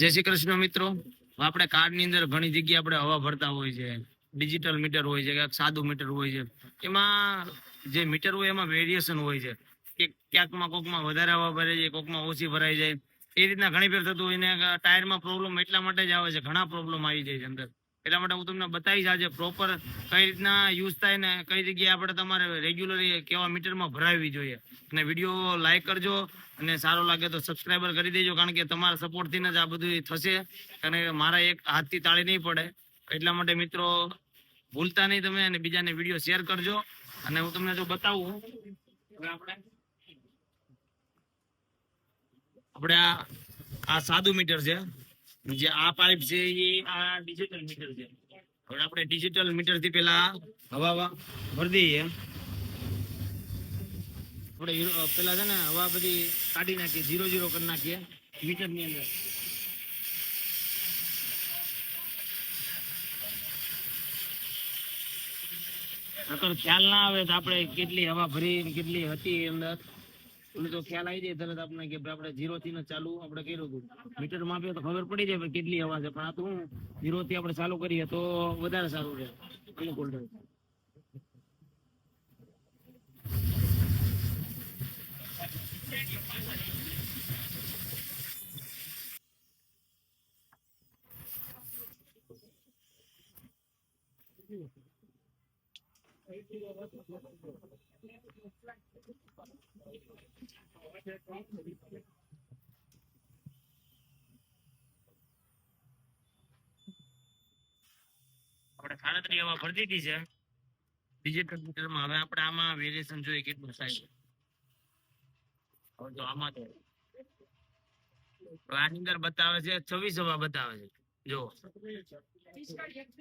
જય શ્રી કૃષ્ણ મિત્રો. આપણે કારની અંદર ઘણી જગ્યાએ આપણે હવા ભરતા હોય છે, ડિજિટલ મીટર હોય છે, ક્યાંક સાદું મીટર હોય છે. એમાં જે મીટર હોય એમાં વેરિએશન હોય છે. કે ક્યાંકમાં કોકમાં વધારે હવા ભરાઈ જાય કોકમાં ઓછી ભરાઈ જાય. એ રીતના ઘણી ફેર થતું હોય ને, ટાયરમાં પ્રોબ્લેમ એટલા માટે જ આવે છે, ઘણા પ્રોબ્લેમ આવી જાય છે અંદર. એટલા માટે હું તમને બતાવીશ આજે પ્રોપર કઈ રીતના યુઝ થાય ને કઈ જગ્યાએ આપણે તમારે રેગ્યુલરી કેવા મીટરમાં ભરાવવી જોઈએ. અને વીડિયો લાઈક કરજો અને સારો લાગે તો સબસ્ક્રાઈબર કરી દેજો, કારણ કે તમારા સપોર્ટથી જ આ બધું થશે. અને મારા એક હાથથી તાળી નહીં પડે. એટલા માટે મિત્રો, ભૂલતા નહીં તમે અને બીજાને વીડિયો શેર કરજો. અને હું તમને જો બતાવું આપણે આ આ સાદું મીટર છે. જે આ પાઇપ છે એ આ ડિજિટલ મીટર છે. હવે આપણે ડિજિટલ મીટરથી પેલા હવા ભરી દઈએ. આપણે પેલા છે ને હવા બધી કાઢી નાખીએ ઝીરો ઝીરો કરી નાખીએ મીટરની અંદર. નકર ખ્યાલ ના આવે તો આપણે કેટલી હવા ભરી કેટલી હતી અંદર. તો ખ્યાલ આવી જાય તરત આપણે કે આપણે ઝીરો થી ચાલુ આપણે કર્યું હતું. મીટર માપીએ તો ખબર પડી જાય કેટલી હવા છે. પણ આ તો ઝીરો થી આપણે ચાલુ કરીએ તો વધારે સારું રહે. અનુકૂળ રહે. આપણે સાડત્રીસ હવા ભરી દીધી છે. ડિજિટલ મીટરમાં હવે આપણે આમાં વેરિએશન જોઈએ કેટલું થાય છે. હવે જો આમાં તો આની અંદર બતાવે છે, છવ્વીસ હવા બતાવે છે. જો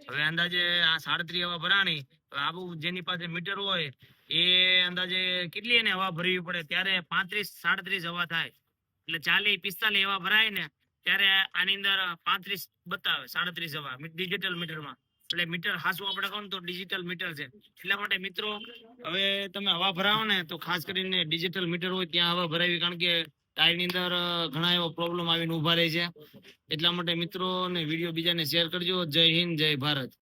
હવે અંદાજે આ સાડત્રીસ હવા ભરાણી આબુ જેની પાસે મીટર હોય, એ અંદાજે કેટલી એને હવા ભરવી પડે? ત્યારે પાંત્રીસ, સાડત્રીસ હવા થાય. એટલે ચાલીસ, પિસ્તાલીસ હવા ભરાય ને, ત્યારે આની અંદર પાંત્રીસ બતાવે, સાડત્રીસ હવા ડિજિટલ મીટરમાં. એટલે મીટર હાસું આપણે કહું તો ડિજિટલ મીટર છે. એટલા માટે મિત્રો, હવે તમે હવા ભરાવો ને, તો ખાસ કરીને ડિજિટલ મીટર હોય, ત્યાં હવા ભરાવી, કારણ કે ટાયરની અંદર ઘણા એવા પ્રોબ્લેમ આવીને ઊભા રહે છે. એટલા માટે મિત્રો ને વીડિયો બીજાને શેર કરજો. જય હિન્દ, જય ભારત.